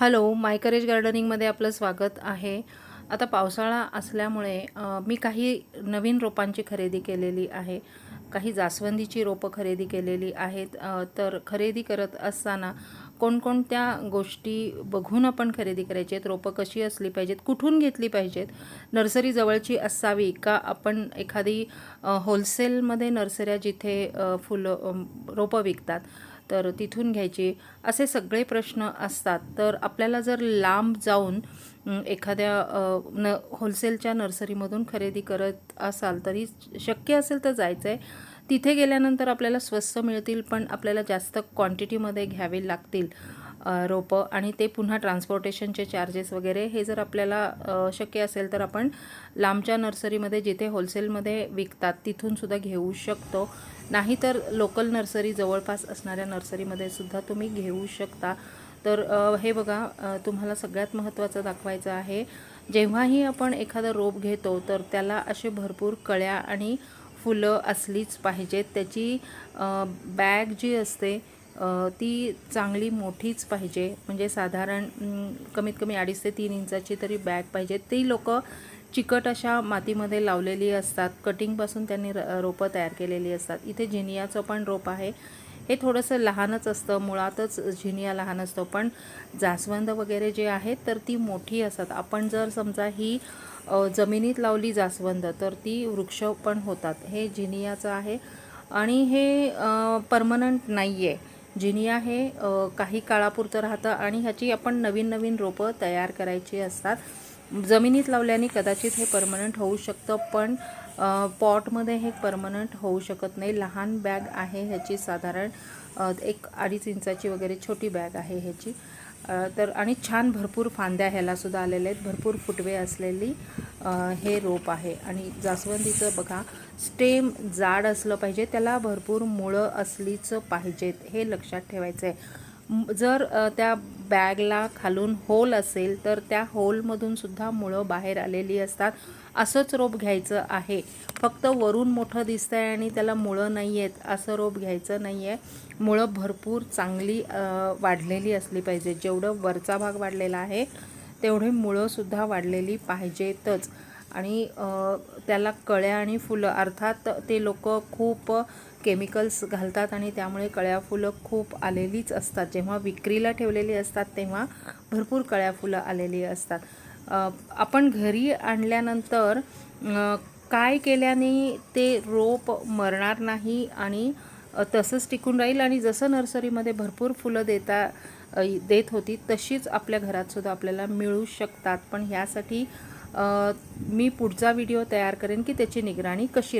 Hello मायकरेज गार्डनिंगमध्ये आपलं स्वागत आहे. आता पावसाळा असल्यामुळे मी काही नवीन रोपांची खरेदी केलेली आहे. काही जास्वंदीची रोपं खरेदी केलेली आहेत. तर खरेदी करत असताना कोणकोणत्या गोष्टी बघून आपण खरेदी करायची आहेत? रोपं कशी असली पाहिजेत? कुठून घेतली पाहिजेत? नर्सरी जवळची असावी का आपण एखादी होलसेलमध्ये नर्सऱ्या जिथे फुलं रोपं विकतात? तर तिथून घ्यायची. असे सगळे प्रश्न असतात. तर आपल्याला जर लांब जाऊन एखाद्या न होलसेलच्या नर्सरीमधून खरेदी करत असाल तरी शक्य असेल तर जायचं आहे तिथे गेल्यानंतर आपल्याला स्वस्त मिळतील पण आपल्याला जास्त क्वांटिटीमध्ये घ्यावे लागतील. रोपं आणि ते पुन्हा ट्रान्सपोर्टेशनचे चार्जेस वगैरे हे जर आपल्याला शक्य असेल तर आपण लांबच्या नर्सरीमध्ये जिथे होलसेलमध्ये विकतात तिथूनसुद्धा घेऊ शकतो. नाहीतर लोकल नर्सरी जवळपास असणाऱ्या नर्सरीमध्ये सुद्धा तुम्ही घेऊ शकता. तर हे बघा तुम्हाला सगळ्यात महत्त्वाचं दाखवायचं आहे. जेव्हाही आपण एखादं रोप घेतो तर त्याला असे भरपूर कळ्या आणि फुलं असलीच पाहिजेत. त्याची बॅग जी असते ती चांगली मोठीच पाहिजे. म्हणजे साधारण कमीत कमी अडीच ते तीन इंचाची तरी बॅग पाहिजे. ती लोक चिकट अशा मातीमध्ये लावलेली असतात. कटिंगपासून त्यांनी र रोपं तयार केलेली असतात. इथे झिनियाचं पण रोप आहे. हे थोडंसं लहानच असतं. मुळातच झिनिया लहान असतो. पण जास्वंद वगैरे जे आहेत तर ती मोठी असतात. आपण जर समजा ही जमिनीत लावली जास्वंद तर ती वृक्ष पण होतात. हे झिनियाचं आहे. आणि हे परमनंट नाही आहे जिनिया हे काही काळापुरतं राहतं आणि ह्याची आपण नवीन नवीन रोपं तयार करायची असतात. जमिनीत लावल्याने कदाचित हे परमनंट होऊ शकतं पण पॉटमध्ये हे परमनंट होऊ शकत नाही. लहान बॅग आहे ह्याची साधारण एक अडीच इंचाची वगैरे छोटी बॅग आहे ह्याची. तर आणि छान भरपूर फांद्या ह्यालासुद्धा आलेल्या आहेत. भरपूर फुटवे असलेली हे रोप आहे. आणि जास्वंदीचं बघा स्टेम जाड असलं पाहिजे त्याला भरपूर मुळं असलीच पाहिजेत हे लक्षात ठेवायचं आहे जर त्या बॅगला खालून होल असेल तर त्या होलमधूनसुद्धा मुळं बाहेर आलेली असतात. असंच रोप घ्यायचं आहे. फक्त वरून मोठं दिसतं आहे आणि त्याला मुळं नाही आहेत असं रोप घ्यायचं नाही आहे मुळं भरपूर चांगली वाढलेली असली पाहिजे. जेवढं वरचा भाग वाढलेला आहे तेवढे मुळंसुद्धा वाढलेली पाहिजेतच. आणि त्याला कळ्या आणि फुलं अर्थात ते लोक खूप केमिकल्स घालतात आणि त्यामुळे कळ्या फुलं खूप आलेलीच असतात. जेव्हा विक्रीला ठेवलेली असतात तेव्हा भरपूर कळ्या फुलं आलेली असतात. आपण घरी आणल्यानंतर काय केल्याने ते रोप मरणार नाही आणि तसंच टिकून राहील आणि जसं नर्सरीमध्ये भरपूर फुलं देता देत होती तशीच आपल्या घरातसुद्धा आपल्याला मिळू शकतात. पण ह्यासाठी मी पुढचा व्हिडिओ तयार करेन की त्याची निगराणी कशी